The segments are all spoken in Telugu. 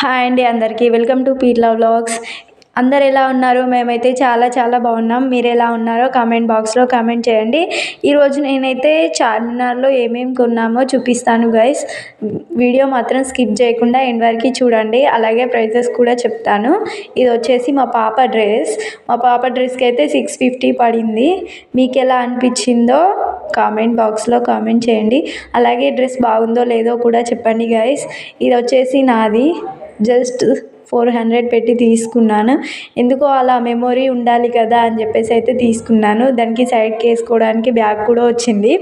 హాయ్ అండి అందరికీ. Welcome to Peetla vlogs. అందరు ఎలా ఉన్నారు? మేమైతే చాలా చాలా బాగున్నాం. మీరు ఎలా ఉన్నారో కామెంట్ బాక్స్లో కామెంట్ చేయండి. ఈరోజు నేనైతే చార్మినార్లో ఏమేమి కొన్నామో చూపిస్తాను గైస్ వీడియో మాత్రం స్కిప్ చేయకుండా ఎండ్ వరకు చూడండి. అలాగే ప్రైజెస్ కూడా చెప్తాను. ఇది వచ్చేసి మా పాప డ్రెస్. మా పాప డ్రెస్కి అయితే సిక్స్ ఫిఫ్టీ పడింది. మీకు ఎలా అనిపించిందో కామెంట్ బాక్స్లో కామెంట్ చేయండి. అలాగే డ్రెస్ బాగుందో లేదో కూడా చెప్పండి గైస్ ఇది వచ్చేసి నాది. జస్ట్ ఫోర్ హండ్రెడ్ పెట్టి తీసుకున్నాను. ఎందుకో అలా మెమొరీ ఉండాలి కదా అని చెప్పేసి అయితే తీసుకున్నాను. దానికి సైడ్కి వేసుకోవడానికి బ్యాగ్ కూడా వచ్చింది.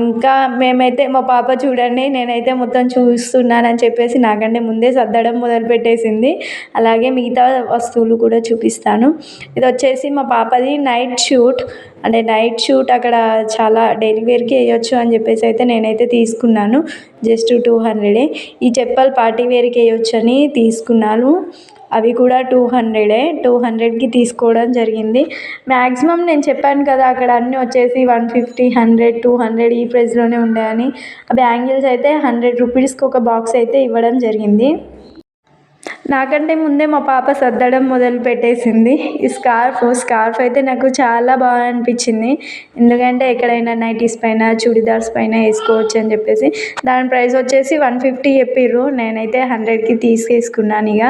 ఇంకా మేమైతే మా పాప చూడండి నేనైతే మొత్తం చూస్తున్నానని చెప్పేసి నాకంటే ముందే సర్దడం మొదలుపెట్టేసింది. అలాగే మిగతా వస్తువులు కూడా చూపిస్తాను. ఇది వచ్చేసి మా పాపది నైట్ షూట్ అంటే నైట్ షూట్ అక్కడ చాలా డైలీ వేర్కి వేయొచ్చు అని చెప్పేసి అయితే నేనైతే తీసుకున్నాను. జస్ట్ టూ హండ్రెడే. ఈ చెప్పలు పార్టీ వేర్కి వేయొచ్చు తీసుకున్నాను. అవి కూడా టూ హండ్రెడే. టూ హండ్రెడ్కి తీసుకోవడం జరిగింది. మ్యాక్సిమం నేను చెప్పాను కదా అక్కడ అన్నీ వచ్చేసి one fifty hundred two hundred ఈ ప్రైస్లోనే ఉన్నాయని ఆ బ్యాంగిల్స్ అయితే హండ్రెడ్ రూపీస్కి ఒక బాక్స్ అయితే ఇవ్వడం జరిగింది. నాకంటే ముందే మా పాప సర్దడం మొదలు పెట్టేసింది. ఈ స్కార్ఫ్ స్కార్ఫ్ అయితే నాకు చాలా బాగా అనిపించింది. ఎందుకంటే ఎక్కడైనా నైటీస్ పైన చుడిదార్స్ పైన వేసుకోవచ్చు అని చెప్పేసి దాని ప్రైస్ వచ్చేసి వన్ ఫిఫ్టీ చెప్పిర్రు. నేనైతే హండ్రెడ్కి తీసుకేసుకున్నాను ఇక.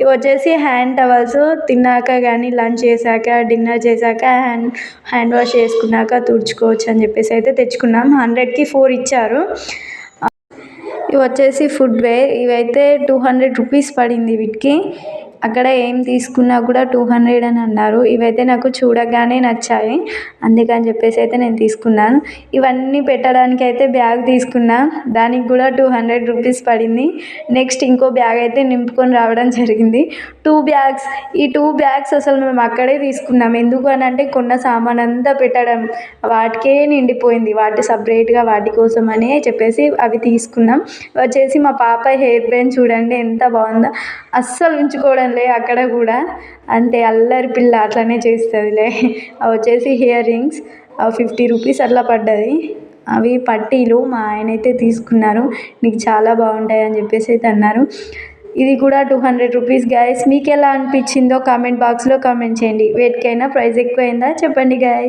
ఇవి వచ్చేసి హ్యాండ్ టవల్స్. తిన్నాక కానీ లంచ్ చేశాక డిన్నర్ చేశాక హ్యాండ్ హ్యాండ్ వాష్ చేసుకున్నాక తుడుచుకోవచ్చు అని చెప్పేసి అయితే తెచ్చుకున్నాం. హండ్రెడ్కి ఫోర్ ఇచ్చారు. ఇవి వచ్చేసి ఫుడ్ వేర్ ఇవైతే టూ హండ్రెడ్ రూపీస్ పడింది వీటికి. అక్కడ ఏం తీసుకున్నా కూడా టూ హండ్రెడ్ అని అన్నారు. ఇవైతే నాకు చూడగానే నచ్చాయి. అందుకని చెప్పేసి అయితే నేను తీసుకున్నాను. ఇవన్నీ పెట్టడానికి అయితే బ్యాగ్ తీసుకున్నా. దానికి కూడా టూ హండ్రెడ్ రూపీస్ పడింది. నెక్స్ట్ ఇంకో బ్యాగ్ అయితే నింపుకొని రావడం జరిగింది. టూ బ్యాగ్స్ ఈ టూ బ్యాగ్స్ అసలు మేము అక్కడే తీసుకున్నాం. ఎందుకు అని అంటే కొన్న సామాన్ అంతా పెట్టడం వాటికే నిండిపోయింది. వాటి సపరేట్గా వాటి కోసం అని చెప్పేసి అవి తీసుకున్నాం. వచ్చేసి మా పాప హెయిర్ బ్యాండ్ చూడండి ఎంత బాగుందో. అస్సలు ఉంచుకోవడం లే అక్కడ కూడా. అంతే అల్లరి పిల్ల అట్లనే చేస్తుందిలే. అవి వచ్చేసి ఇయర్ రింగ్స్ ఫిఫ్టీ రూపీస్ అట్లా పడ్డది. అవి పట్టీలు మా ఆయన అయితే తీసుకున్నారు. నీకు చాలా బాగుంటాయి అని చెప్పేసి అయితే అన్నారు. ఇది కూడా టూ హండ్రెడ్ రూపీస్ గాయస్ మీకు ఎలా అనిపించిందో కామెంట్ బాక్స్లో కామెంట్ చేయండి. వేటికైనా ప్రైస్ ఎక్కువైందా? చెప్పండి గాయస్